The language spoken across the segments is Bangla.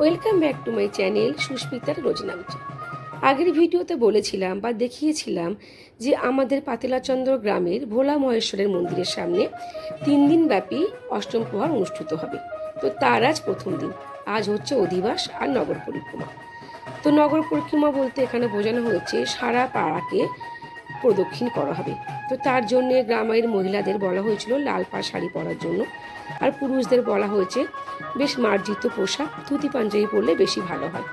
Welcome back to my channel সুস্মিতার রোজনামচা আগের ভিডিওতে বলেছিলাম বা দেখিয়েছিলাম যে আমাদের পাতিলাচন্দ্র গ্রামের ভোলা মহেশ্বরের মন্দিরের সামনে তিন দিন ব্যাপী অষ্টম প্রহার অনুষ্ঠিত হবে। তো তার আজ প্রথম দিন। আজ হচ্ছে অধিবাস আর নগর পরিক্রমা। তো নগর পরিক্রমা বলতে এখানে বোঝানো হয়েছে সারা পাড়াকে প্রদক্ষিণ করা হবে। তো তার জন্যে গ্রামের মহিলাদের বলা হয়েছিল লাল পাড় শাড়ি পরার জন্য। আর পুরুষদের বলা হয়েছে, বেশ মার্জিত পোশাক, ধুতি পাঞ্জাবি পরলে বেশি ভালো হয়।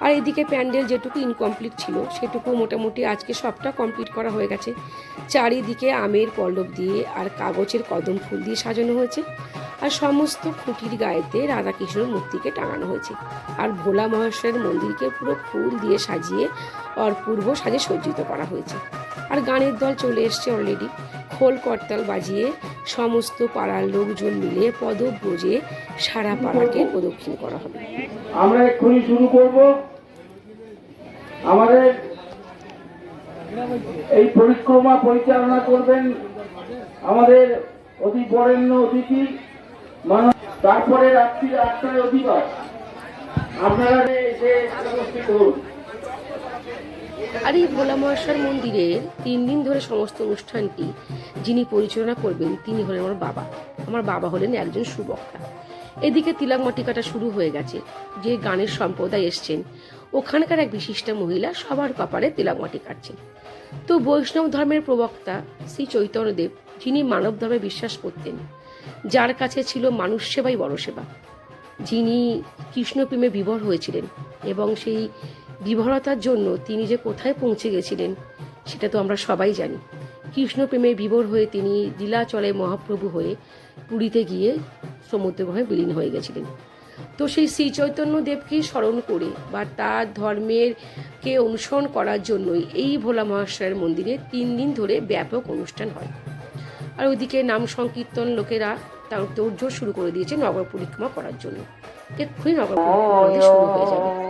আর এদিকে প্যান্ডেল যেটুকু ইনকমপ্লিট ছিল, সেটুকু মোটামুটি আজকে সবটা কমপ্লিট করা হয়ে গেছে। চারিদিকে আমের পল্লব দিয়ে আর কাগজের কদম ফুল দিয়ে সাজানো হয়েছে। আর সমস্ত খুঁটির গায়েতে রাধাকৃষ্ণর মূর্তিকে টাঙানো হয়েছে। আর ভোলা মহেশ্বরের মন্দিরকে পুরো ফুল দিয়ে সাজিয়ে অপূর্ব সাজে সজ্জিত করা হয়েছে। আর গানের দল চলে এসছে অলরেডি খোল করতাল বাজিয়ে সমস্ত পাড়ার লোকজন মিলে পদক পদব্রজে সারা পাড়াকে প্রদক্ষিণ করা হবে। আমরা এক্ষুনি শুরু করব। আমাদের এই পরিক্রমা পরিচালনা করবেন আমাদের অতি বরেণ্য অতিথি, মানব তারপরে রাত্রি আটটায় অধিবাস। আপনারা এসে উপস্থিত আর এই ভোলা মহেশ্বর মন্দিরে তিন দিন ধরে সমস্ত অনুষ্ঠানটি যিনি পরিচালনা করবেন, তিনি হলেন আমার বাবা। আমার বাবা হলেন একজন সুবক্তা। এদিকে তিলক মাটি কাটা শুরু হয়ে গেছে। যে গানের সম্প্রদায় এসছেন, ওখানকার এক বিশিষ্ট মহিলা সবার কপালে তিলক মাটি কাটছেন। তো বৈষ্ণব ধর্মের প্রবক্তা শ্রী চৈতন্যদেব, যিনি মানব ধর্মে বিশ্বাস করতেন, যার কাছে ছিল মানুষ সেবাই বড় সেবা। যিনি কৃষ্ণপ্রেমে বিভোর হয়েছিলেন এবং সেই বিভরতার জন্য তিনি যে কোথায় পৌঁছে গেছিলেন, সেটা তো আমরা সবাই জানি। কৃষ্ণপ্রেমে বিভোর হয়ে তিনি লীলাচলে মহাপ্রভু হয়ে পুরীতে গিয়ে সমুদ্রগ্রহে বিলীন হয়ে গেছিলেন। তো সেই শ্রী চৈতন্য দেবকে স্মরণ করে বা তার ধর্মের কে অনুসরণ করার জন্যই এই ভোলা মহাশয়ের মন্দিরে তিন দিন ধরে ব্যাপক অনুষ্ঠান হয়। আর ওইদিকে নাম সংকীর্তন লোকেরা তার তোড়জোড় শুরু করে দিয়েছে নগর পরিক্রমা করার জন্য। এক্ষুনি নগর পরিক্রমা শুরু হয়ে যাবে।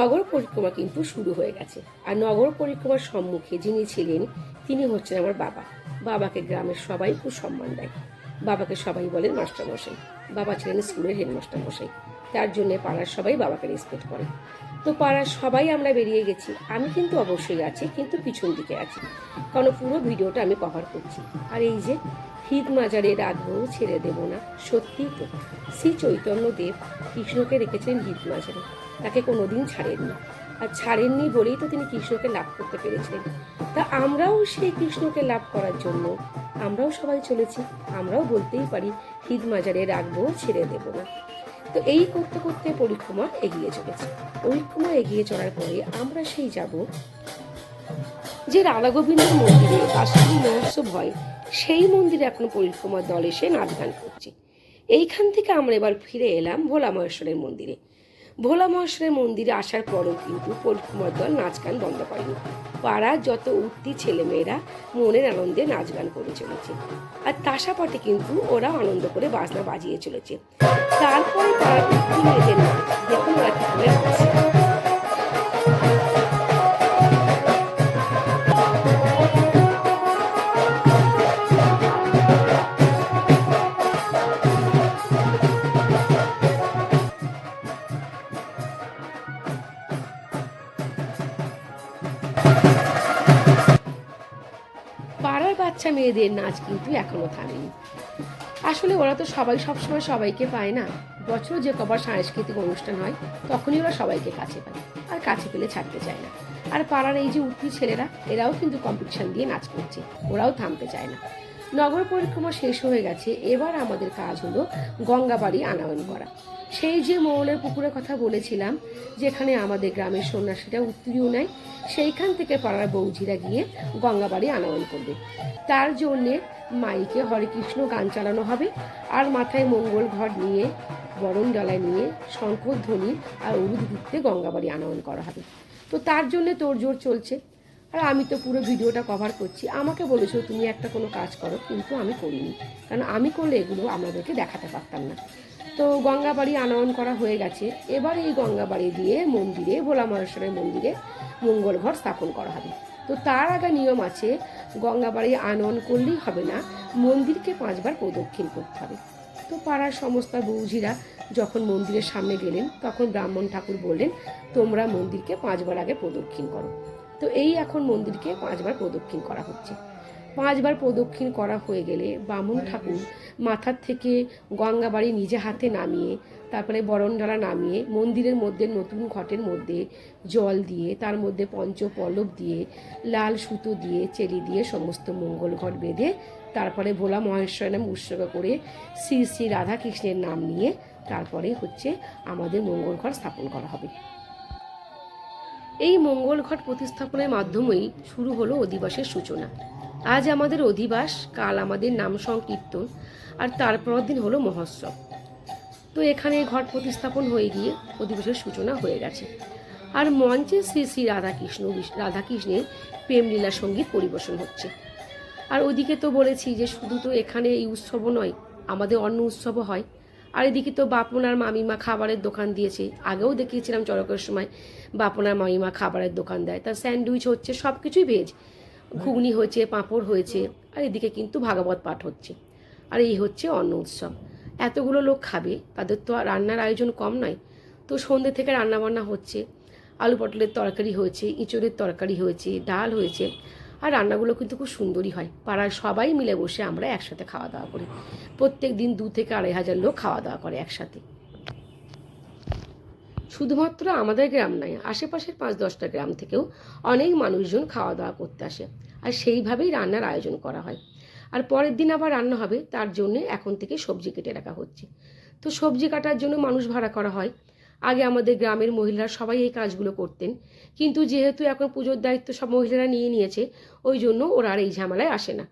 নগর পরিক্রমা কিন্তু শুরু হয়ে গেছে। আর নগর পরিক্রমার সম্মুখে যিনি ছিলেন, তিনি হচ্ছেন আমার বাবা। বাবাকে গ্রামের সবাই খুব সম্মান দেয়। বাবাকে সবাই বলেন মাস্টারমশাই। বাবা ছিলেন স্কুলের হেডমাস্টারমশাই। তার জন্য পাড়ার সবাই বাবাকে রেসপেক্ট করে। তো পাড়ার সবাই আমরা বেরিয়ে গেছি। আমি কিন্তু অবশ্যই আছি, কিন্তু পিছন দিকে আছি। কারণ পুরো ভিডিওটা আমি কভার করছি। আর এই যে হিদ মাজারে রাখব ছেড়ে দেব না সত্যি তো। শ্রী চৈতন্য দেব কৃষ্ণকে রেখেছেন হিদ মাজারে। তাকে কোনোদিন ছাড়েননি। আর ছাড়েননি বলেই তো তিনি কৃষ্ণকে লাভ করতে পেরেছিলেন। তা আমরাও সেই কৃষ্ণকে লাভ করার জন্য, আমরাও সবাই চলেছি, আমরাও বলতেই পারি হিদ মাজারে রাখব ছেড়ে দেব না। তো এই করতে করতে পরিক্রমা এগিয়ে চলেছে। পরিক্রমা এগিয়ে চলার পরে আমরা সেই যাব যে রাধা গোবিন্দের মন্দিরে বার্ষিক মহোৎসব হয়। সেই মন্দিরে এখন পরিক্রমার দল এসে নাচ গান করছে। এইখান থেকে আমরা এবার ফিরে এলাম ভোলা মহেশ্বরের মন্দিরে। ভোলা মহেশ্বরের মন্দিরে আসার পরও কিন্তু পরিক্রমার দল নাচ গান বন্ধ করেনি। পাড়ার যত উঠতি ছেলেমেয়েরা মনের আনন্দে নাচ গান করে চলেছে। আর তাসাপাটে কিন্তু ওরা আনন্দ করে বাজনা বাজিয়ে চলেছে। তারপরে পাড়ার বাচ্চা মেয়েদের নাচ কিন্তু এখনও থামেনি। আসলে ওরা তো সবাই সবসময় সবাইকে পায় না। বছর যে কবার সাংস্কৃতিক অনুষ্ঠান হয়, তখনই ওরা সবাইকে কাছে পায় আর কাছে পেলে ছাড়তে চায় না। আর পাড়ার এই যে উঠতি ছেলেরা, এরাও কিন্তু কম্পিটিশন দিয়ে নাচ করছে, ওরাও থামতে চায় না। নগর পরিক্রমা শেষ হয়ে গেছে। এবার আমাদের কাজ হলো গঙ্গাবাড়ি আনায়ন করা। সেই যে মৌলের পুকুরের কথা বলেছিলাম, যেখানে আমাদের গ্রামের সন্ন্যাসীরা উত্তরীয় নেয়, সেইখান থেকে পাড়ার বৌঝিরা গিয়ে গঙ্গাবাড়ি আনায়ন করবে। তার জন্যে মাইকে হরে কৃষ্ণ গান চালানো হবে আর মাথায় মঙ্গল ঘর নিয়ে, বরণ ডালায় নিয়ে শঙ্কর শঙ্করধ্বনি আর উরুদিতে গঙ্গাবাড়ি আনয়ন করা হবে। তো তার জন্যে তোড়জোড় চলছে। আর আমি তো পুরো ভিডিওটা কভার করছি। আমাকে বলেছ তুমি একটা কোনো কাজ করো, কিন্তু আমি করিনি। কারণ আমি করলে এগুলো আমাদেরকে দেখাতে পারতাম না। তো গঙ্গাবাড়ি আনয়ন করা হয়ে গেছে। এবার এই গঙ্গাবাড়ি দিয়ে মন্দিরে, ভোলা মহেশ্বরের মন্দিরে মঙ্গল ঘর স্থাপন করা হবে। তো তার আগে নিয়ম আছে গঙ্গাবাড়ি আনয়ন করলেই হবে না, মন্দিরকে পাঁচবার প্রদক্ষিণ করতে হবে। তো পাড়ার সমস্ত বৌঝিরা যখন মন্দিরের সামনে গেলেন, তখন ব্রাহ্মণ ঠাকুর বললেন, তোমরা মন্দিরকে পাঁচবার আগে প্রদক্ষিণ করো। তো এই এখন মন্দিরকে পাঁচবার প্রদক্ষিণ করা হচ্ছে। পাঁচবার প্রদক্ষিণ করা হয়ে গেলে বামুন ঠাকুর মাথার থেকে গঙ্গাবাড়ি নিজে হাতে নামিয়ে, তারপরে বরণডালা নামিয়ে মন্দিরের মধ্যে, নতুন ঘটের মধ্যে জল দিয়ে, তার মধ্যে পঞ্চ পল্লব দিয়ে, লাল সুতো দিয়ে, চেলি দিয়ে সমস্ত মঙ্গল ঘট বেঁধে, তারপরে ভোলা মহেশ্বর নাম উৎসর্গ করে শ্রী শ্রী রাধাকৃষ্ণের নাম নিয়ে তারপরে হচ্ছে আমাদের মঙ্গল ঘট স্থাপন করা হবে। এই মঙ্গল ঘট প্রতিস্থাপনের মাধ্যমেই শুরু হলো অধিবাসের সূচনা। আজ আমাদের অধিবাস, কাল আমাদের নাম সংকীর্তন, আর তারপর দিন হলো মহোৎসব। তো এখানে ঘট প্রতিস্থাপন হয়ে গিয়ে অধিবাসের সূচনা হয়ে গেছে। আর মঞ্চে শ্রী শ্রী রাধাকৃষ্ণ, রাধাকৃষ্ণের প্রেমলীলা সংগীত পরিবেশন হচ্ছে। আর ওদিকে তো বলেছি যে শুধু তো এখানে এই উৎসবও নয়, আমাদের অন্য উৎসবও হয়। আর এদিকে তো বাপন আর মামিমা খাবারের দোকান দিয়েছে। আগেও দেখিয়েছিলাম চড়কের সময় বাপনার মামিমা খাবারের দোকান দেয়। তার স্যান্ডউইচ হচ্ছে সব কিছুই ভেজ। ঘুগনি হয়েছে, পাঁপড় হয়েছে, আর এদিকে কিন্তু ভাগবত পাঠ হচ্ছে। আর এই হচ্ছে অন্ন উৎসব। এতগুলো লোক খাবে, তাদের তো রান্নার আয়োজন কম নয়। তো সন্ধ্যে থেকে রান্নাবান্না হচ্ছে, আলু পটলের তরকারি হয়েছে, ইঁচড়ের তরকারি হয়েছে, ডাল হয়েছে, আর রান্নাগুলো কিন্তু খুব সুন্দরই হয়। পাড়ার সবাই মিলে বসে আমরা একসাথে খাওয়া দাওয়া করি। প্রত্যেক দিন দু থেকে আড়াই হাজার লোক খাওয়া দাওয়া করে একসাথে। শুধুমাত্র আমাদের গ্রাম নয়, আশেপাশের পাঁচ দশটা গ্রাম থেকেও অনেক মানুষজন খাওয়া দাওয়া করতে আসে আর সেইভাবেই রান্নার আয়োজন করা হয়। আর পরের দিন আবার রান্না হবে, তার জন্য এখন থেকে সবজি কেটে রাখা হচ্ছে। তো সবজি কাটার জন্য মানুষ ভাড়া করা হয়। আগে আমাদের গ্রামের মহিলারা সবাই এই কাজগুলো করতেন। কিন্তু যেহেতু এখন পুজোর দায়িত্ব সব মহিলারা নিয়ে নিয়েছে, ওই জন্য ওরা আর এই ঝামেলায় আসে না।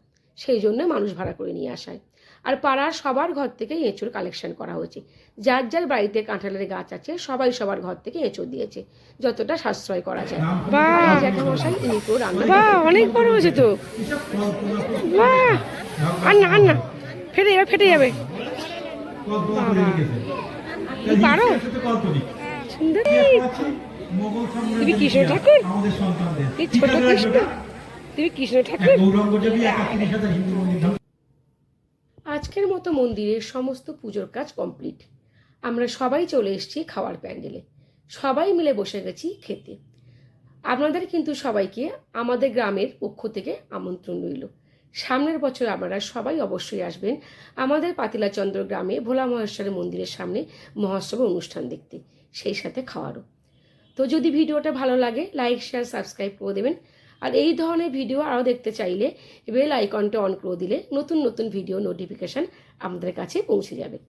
সেই জন্য মানুষ ভাড়া করে নিয়ে আসায়। আর পাড়ার সবার ঘর থেকে এঁচোড় কালেকশন করা হয়েছে। যার যার বাড়িতে কাঁঠালের গাছ আছে সবাই সবার ঘর থেকে এঁচোড় দিয়েছে। যতটা সাশ্রয় করা যায়। জ্যাঠামশাই ইনি রান্না অনেক বড় হয়েছে তো। আর না আর না ফেটে যাবে ফেটে যাবে। তুমি পারো? সুন্দরী। তুমি কৃষ্ণ ঠাকুর? এই ছোট কৃষ্ণ। তুমি কৃষ্ণ ঠাকুর? আজকের মতো মন্দিরের সমস্ত পুজোর কাজ কমপ্লিট। আমরা সবাই চলে এসেছি খাওয়ার প্যান্ডেলে। সবাই মিলে বসে গেছি খেতে। আপনাদের কিন্তু সবাইকে আমাদের গ্রামের পক্ষ থেকে আমন্ত্রণ রইল। সামনের বছর আপনারা সবাই অবশ্যই আসবেন আমাদের পাতিলাচন্দ্র গ্রামে ভোলা মহেশ্বরের মন্দিরের সামনে মহোৎসব অনুষ্ঠান দেখতে সেই সাথে খাওয়ারও। তো যদি ভিডিওটা ভালো লাগে লাইক শেয়ার সাবস্ক্রাইব করে দেবেন। আর এই ধরনের ভিডিও আরও দেখতে চাইলে বেল আইকনটা অন করে দিলে নতুন নতুন ভিডিও নোটিফিকেশান আমাদের কাছে পৌঁছে যাবে।